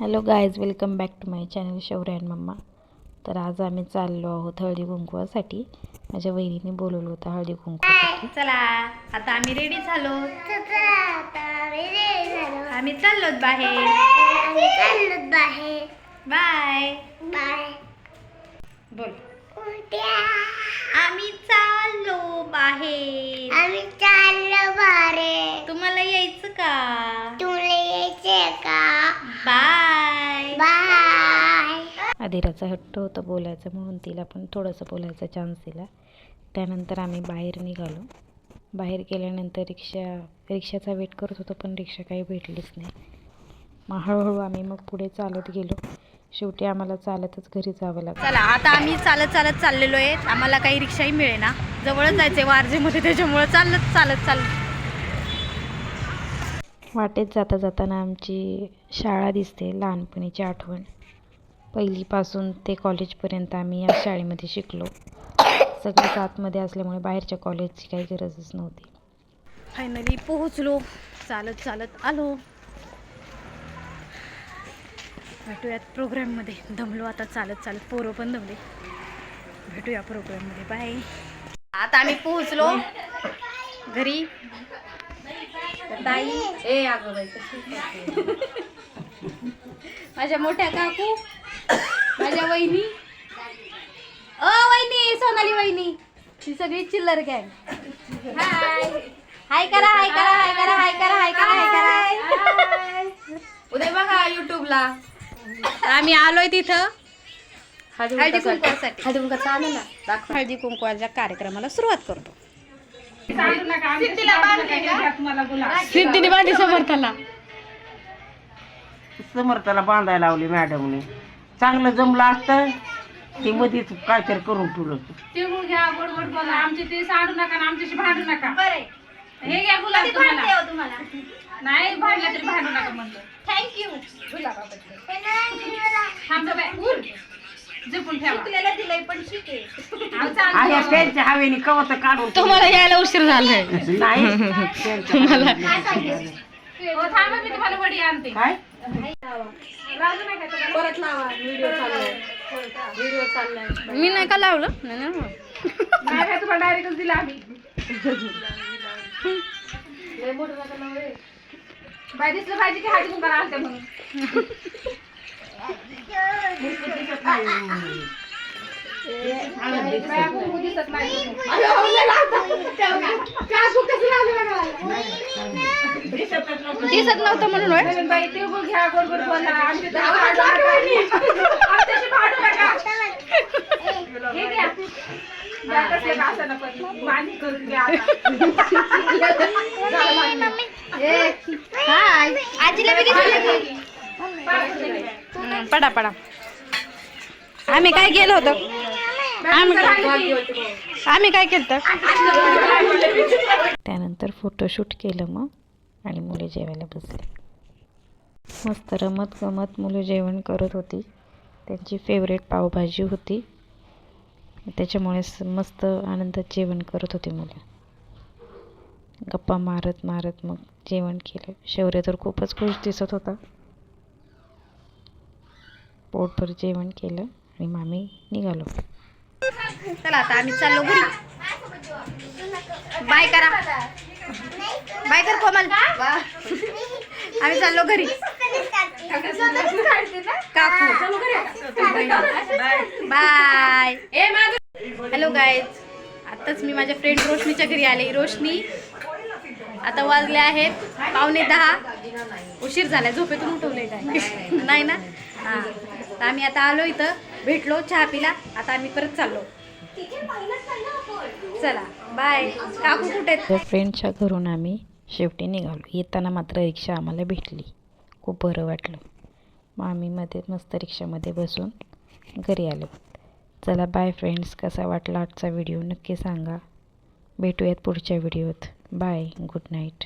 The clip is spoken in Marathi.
Hello guys welcome back to my channel Shaurya and mamma. तर आज आम्ही चाललो आहोत हळदी कुंकवासाठी. माझ्या वहिनीने बोलवलं होतं हळदी कुंकवासाठी. चला आता आम्ही रेडी झालो. आम्ही चाललो बाहेर. बाय बोल. आम्ही चाललो बाहेर. आम्ही चाललो बारे तुम्हाला यायचं का तुला यायचे का बाय बाय आदिराचा हट्ट होता बोलायचं म्हणून तिला पण थोडंसं बोलायचा चान्स दिला. त्यानंतर आम्ही बाहेर निघालो. बाहेर गेल्यानंतर रिक्षा रिक्षाचा वेट करत होतो पण रिक्षा काही भेटलीच नाही. मग हळूहळू आम्ही मग पुढे चालत गेलो. शेवटी आम्हाला चालतच घरी जावं लागलं. चला आता आम्ही चालत चालत चाललेलो आहे. आम्हाला काही रिक्षाही मिळेना. जवळच जायचंय वारजेमध्ये त्याच्यामुळे चालत चालत चालत. वाटेत जाता जाताना आमची शाळा दिसते लहानपणीची आठवण. पहिलीपासून ते कॉलेजपर्यंत आम्ही या शाळेमध्ये शिकलो. सगळ्यात आतमध्ये असल्यामुळे बाहेरच्या कॉलेजची काही गरजच नव्हती. फायनली पोहोचलो. चालत चालत आलो. भेटूयात प्रोग्राममध्ये. दमलो आता चालत चालत. पोरं पण दमले. भेटूया प्रोग्राममध्ये. बाय आता आम्ही पोहोचलो. घरी. ताई माझ्या मोठ्या काकू. माझ्या वहिनी? अ वहिनी सोनाली वहिनी. ही सगळी चिल्लर गँग हाय हाय करा हाय करा हाय करा हाय करा हाय करा हाय करा. उद्या बघा युट्यूबला आम्ही आलोय तिथं. हळदी कुंकवासाठी. हळदी कुंकाचा आणू ना. दाखव. हळदी कुंकवाच्या कार्यक्रमाला सुरुवात करतो. सिद्धीने बांधी समर्थाला. समर्थाला बांधायला लावली मॅडमने. चांगलं जमलं असतं ते मध्येच काहीतरी करून ठेवलं तिळगुळ घ्या गोड गोड बोला. आमचे ते सांडू नका आणि आमच्याशी भांडू नका. हे घ्या गुलाब तुम्हाला. नाही भांडलं तरी भांडू नका म्हणलं. थँक्यू थांबतो बाय उर. जपून ठेवा. शिकलेलं दिलंय पण शिके अहो, चालतं. आणि स्टेजच्या हवेने कवत काढून तुम्हाला यायला उशीर झालाय. नाही. तुम्हाला हो, थांबा मी तुम्हाला वडी आणते. काय? परत लावा व्हिडिओ चाललाय. व्हिडिओ चाललाय. मी नाही का लावलं? नाही ना नाही काय तुम्हाला डायरेक्टच दिला आम्ही. बाय दिसलं पाहिजे की कुंकाला म्हणून. दिसत नाही दिसत नव्हतं म्हणून. हे आजीला पडा पडा. आम्ही काय केलं होतं? आम्ही आम्ही काय केलं त्यानंतर फोटोशूट केलं मग. आणि मुले जेवायला बसले. मस्त रमत गमत मुलं जेवण करत होती. त्यांची फेवरेट पावभाजी होती. त्याच्यामुळे मस्त आनंदात जेवण करत होती मुलं. गप्पा मारत मारत मग जेवण केलं. शौर्य तर खूपच खुश दिसत होता. पोटभर जेवण केलं आणि मामी निघालो. चला आता आम्ही चाललो घरी. बाय करा. बाय कर कोमल. आम्ही चाललो घरी. काकू बाय. हॅलो गायज आताच मी माझ्या फ्रेंड रोशनीच्या घरी आले. रोशनी आता वाजले आहेत पावणे दहा. उशीर झालाय. झोपेतून उठवले काय? नाही ना? हां. तर आम्ही आता आलो इथं. भेटलो चहा पिला. आता आम्ही परत चाललो. चला बाय काकू कुठे? फ्रेंडच्या घरून आम्ही शेवटी निघालो. येताना मात्र रिक्षा आम्हाला भेटली. खूप बरं वाटलं. मग आम्ही मध्ये मस्त रिक्षामध्ये बसून घरी आलो. चला बाय फ्रेंड्स कसा वाटला आजचा व्हिडिओ नक्की सांगा. भेटूयात पुढच्या व्हिडिओत बाय गुड नाईट